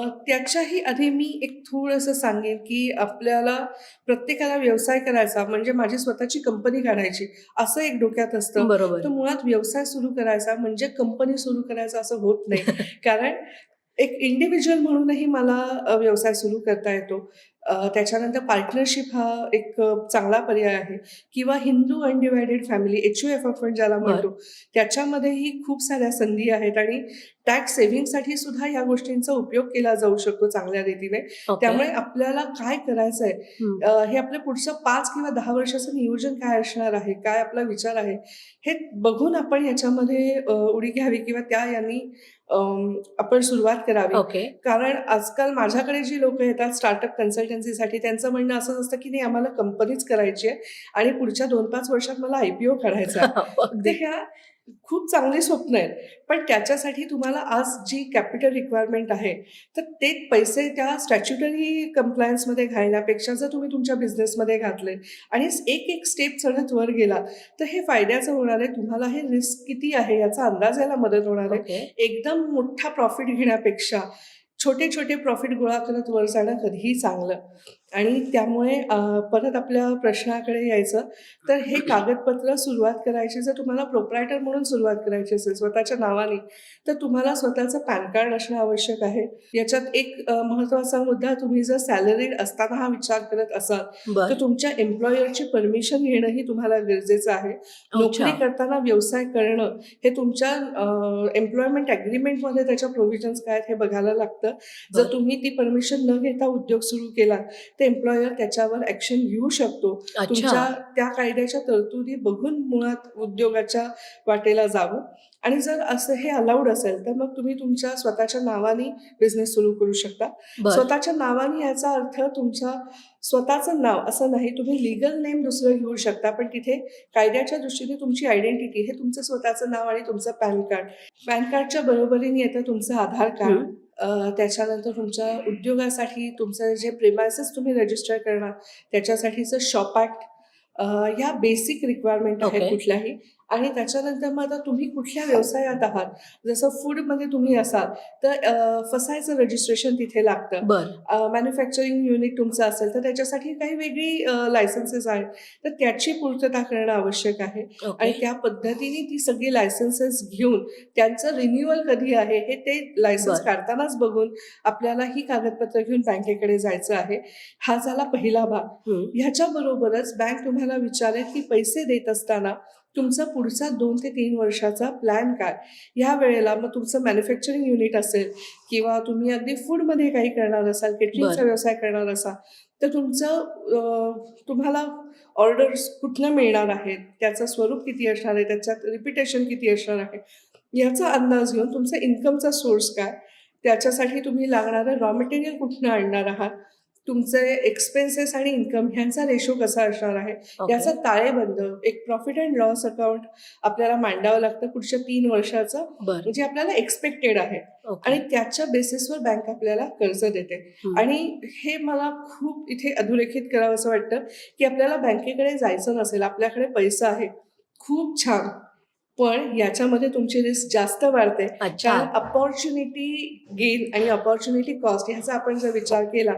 त्याच्याही आधी मी एक थोडंसं सांगेन की आपल्याला प्रत्येकाला व्यवसाय करायचा म्हणजे माझी स्वतःची कंपनी काढायची असं एक डोक्यात असतं. बरोबर. तर मुळात व्यवसाय सुरू करायचा म्हणजे कंपनी सुरू करायचा असं होत नाही. कारण एक इंडिव्हिज्युअल म्हणूनही मला व्यवसाय सुरू करता येतो. त्याच्यानंतर पार्टनरशिप हा एक चांगला पर्याय आहे. किंवा Hindu undivided family H U F आपण ज्याला म्हणतो त्याच्यामध्येही खूप साऱ्या संधी आहेत आणि टॅक्स सेव्हिंगसाठी सुद्धा या गोष्टींचा उपयोग केला जाऊ शकतो चांगल्या रीतीने. त्यामुळे आपल्याला काय करायचं आहे हे आपलं पुढचं पाच किंवा दहा वर्षाचं नियोजन काय असणार आहे? काय आपला विचार आहे? हे बघून आपण याच्यामध्ये उडी घ्यावी किंवा त्या यांनी आपण सुरुवात करावी. ओके. कारण आजकाल माझ्याकडे जी लोक येतात स्टार्टअप कन्सल्टन्सीसाठी त्यांचं म्हणणं असंच असतं की नाही आम्हाला कंपनीच करायची आहे आणि पुढच्या दोन पाच वर्षात मला आय पी ओ काढायचा आहे. ते अगदी. ह्या खूप चांगली स्वप्न आहेत. पण त्याच्यासाठी तुम्हाला आज जी कॅपिटल रिक्वायरमेंट आहे तर ते पैसे त्या स्टॅच्युटरी कम्प्लायन्समध्ये घालण्यापेक्षा जर तुम्ही तुमच्या बिझनेसमध्ये घातले आणि एक एक स्टेप चढत वर गेला तर हे फायद्याचं होणार आहे. तुम्हाला हे रिस्क किती आहे याचा अंदाज यायला मदत होणार आहे. ओके एकदम मोठा प्रॉफिट घेण्यापेक्षा छोटे छोटे प्रॉफिट गोळा करत वर जाणं कधीही चांगलं. आणि त्यामुळे परत आपल्या प्रश्नाकडे यायचं. तर हे कागदपत्र सुरुवात करायची जर तुम्हाला प्रोप्रायटर म्हणून सुरुवात करायची असेल स्वतःच्या नावाने तर तुम्हाला स्वतःचं पॅन कार्ड असणं आवश्यक आहे. याच्यात एक अं, महत्त्वाचा मुद्दा तुम्ही जर सॅलरीड असताना हा विचार करत असाल तर तुमच्या एम्प्लॉयरची परमिशन घेणंही तुम्हाला गरजेचं आहे. नोकरी करताना व्यवसाय करणं हे तुमच्या एम्प्लॉयमेंट ॲग्रीमेंटमध्ये त्याच्या प्रोव्हिजन्स काय आहेत हे बघायला लागतं. जर. तुम्ही ती परमिशन न घेता उद्योग सुरू केला तर एम्प्लॉयर त्याच्यावर ॲक्शन घेऊ शकतो. तुमच्या त्या कायद्याच्या तरतुदी बघून मुळात उद्योगाच्या वाटेला जावं. आणि जर असं हे अलाउड असेल तर मग तुम्ही तुमच्या स्वतःच्या नावाने बिझनेस सुरू करू शकता. स्वतःच्या नावाने याचा अर्थ तुमच्या स्वतःचं नाव असं नाही तुम्ही लिगल नेम दुसरं घेऊ शकता पण तिथे कायद्याच्या दृष्टीने तुमची आयडेंटिटी हे तुमचं स्वतःचं नाव आणि तुमचं पॅन कार्ड. पॅन कार्डच्या बरोबरीने येतं तुमचं आधार कार्ड. त्याच्यानंतर तुमच्या उद्योगासाठी तुमचं जे प्रेमायसेस तुम्ही रजिस्टर करणार त्याच्यासाठीचं शॉप ॲक्ट ह्या बेसिक रिक्वायरमेंट आहेत Okay. कुठल्याही आणि त्याच्यानंतर मग आता तुम्ही कुठल्या व्यवसायात आहात? जसं फूडमध्ये तुम्ही असाल तर फसायचं रजिस्ट्रेशन तिथे लागतं. मॅन्युफॅक्चरिंग युनिट तुमचं असेल तर त्याच्यासाठी काही वेगळी लायसन्सेस आहेत. तर त्याची पूर्तता करणं आवश्यक आहे. आणि त्या पद्धतीने ती सगळी लायसन्सेस घेऊन त्यांचं रिन्युअल कधी आहे हे ते लायसन्स. काढतानाच बघून आपल्याला ही कागदपत्र घेऊन बँकेकडे जायचं आहे. हा झाला पहिला भाग. ह्याच्याबरोबरच बँक तुम्हाला विचारेल की पैसे देत असताना तुमचा पुढचा दोन ते तीन वर्षाचा प्लॅन काय? ह्या वेळेला मग तुमचं मॅन्युफॅक्चरिंग युनिट असेल किंवा तुम्ही अगदी फूडमध्ये काही करणार असाल केटरिंगचा. व्यवसाय करणार असाल तर तुमचं तुम्हाला ऑर्डर्स कुठनं मिळणार आहेत? त्याचं स्वरूप किती असणार आहे? त्याच्यात रिपिटेशन किती असणार आहे? याचा अंदाज घेऊन तुमचा इन्कमचा सोर्स काय? त्याच्यासाठी तुम्ही लागणारं रॉ मटेरियल कुठनं आणणार आहात? तुमचे एक्सपेन्सेस आणि इन्कम ह्यांचा रेशो कसा असणार आहे. याचा ताळेबंद एक प्रॉफिट अँड लॉस अकाउंट आपल्याला मांडावं लागतं पुढच्या तीन वर्षाचं बर. जे आपल्याला एक्सपेक्टेड आहे. आणि त्याच्या बेसिसवर बँक आपल्याला कर्ज देते. आणि हे मला खूप इथे अधोरेखित करावं असं वाटतं की आपल्याला बँकेकडे जायचं नसेल आपल्याकडे पैसा आहे खूप छान. पण याच्यामध्ये तुमची रिस्क जास्त वाढते. कारण अपॉर्च्युनिटी गेन आणि अपॉर्च्युनिटी कॉस्ट ह्याचा आपण जर विचार केला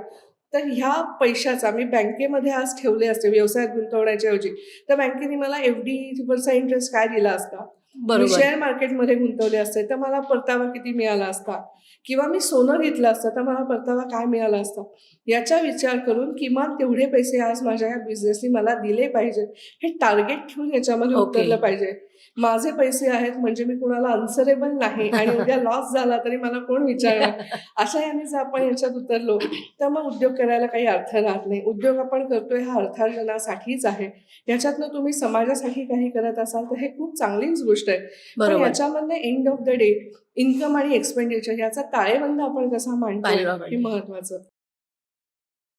तर ह्या पैशाचा मी बँकेमध्ये आज ठेवले असते व्यवसायात गुंतवण्याच्या ऐवजी. तर बँकेने मला एफ डीवरचा इंटरेस्ट काय दिला असता? मी शेअर मार्केटमध्ये गुंतवले असते तर मला परतावा किती मिळाला असता? किंवा मी सोनं घेतलं असतं तर मला परतावा काय मिळाला असता? याचा विचार करून किमान तेवढे पैसे आज माझ्या या बिझनेसनी मला दिले पाहिजे. हे टार्गेट ठेवून याच्यामध्ये. उतरलं पाहिजे. माझे पैसे आहेत म्हणजे मी कुणाला अन्सरेबल नाही आणि उद्या लॉस झाला तरी मला कोण विचारणार? अशा याने जर आपण याच्यात उतरलो तर मग उद्योग करायला काही अर्थ राहत नाही. उद्योग आपण करतोय हा अर्थार्जनासाठीच आहे. याच्यातनं तुम्ही समाजासाठी काही करत असाल तर हे खूप चांगलीच गोष्ट आहे. पण बरोबर. याच्यामधनं end of the day income आणि एक्सपेंडिचर याचा ताळेबंद आपण कसा मांडतो हे. महत्वाचं.